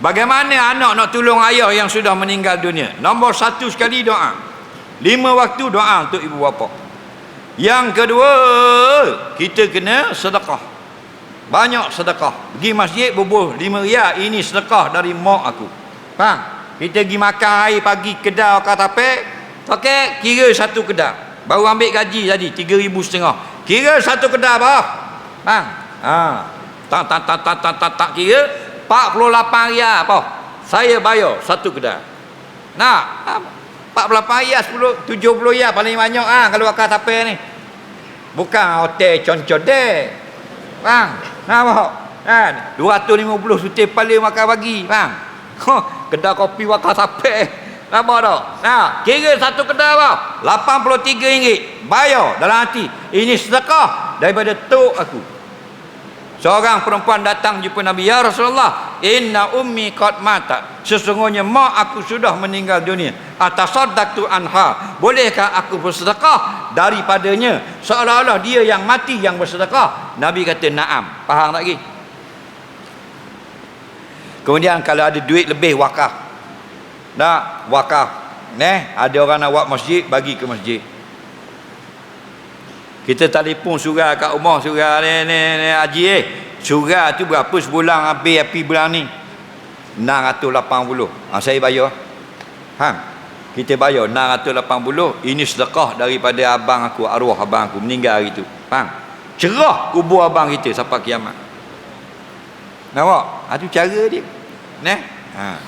Bagaimana anak nak tolong ayah yang sudah meninggal dunia? Nombor satu sekali doa. Lima waktu doa untuk ibu bapa. Yang kedua, kita kena sedekah. Banyak sedekah. Pergi masjid bubuh lima riyal. Ini sedekah dari mak aku. Faham? Kita pergi makan air pagi kedai akar tapek. Okey, kira satu kedai. Baru ambil gaji tadi, tiga ribu setengah. Kira satu kedai apa? Faham? Ha. Tak, tak, tak, tak, tak, tak, tak kira. 48 riyal apa? Saya bayar satu kedai. Nak? Ha, 48 riyal, 10, 70 riyal paling banyak ah kalau akar tapek ni. Bukan hotel concon dek. Faham? Nampak? Kan? 250 suti paling makan pagi. Faham? Huh, kedai kopi wakar sampai. Nampak tak? Nah, kira satu kedai apa? RM83. Bayar dalam hati. Ini sedekah daripada tok aku. Seorang perempuan datang jumpa Nabi Ya Rasulullah Inna ummi qad mata. Sesungguhnya mak aku sudah meninggal dunia. Atasaddaqtu anha. Bolehkah aku bersedekah? Daripadanya Seolah-olah dia yang mati yang bersedekah. Nabi kata na'am. Faham tak lagi? Kemudian kalau ada duit lebih wakaf. Nak wakaf. Neh, ada orang nak buat masjid Bagi ke masjid kita telefon surah kat rumah surah ni ni ni haji eh. Surah tu berapa sebulan habis api bulan ni? 680. Ha, saya bayar. Ha. Kita bayar 680. Ini sedekah daripada abang aku, arwah abang aku meninggal hari tu. Faham? Cerah kubur abang kita sampai kiamat. Nampak? Ha tu cara dia. Neh. Ha.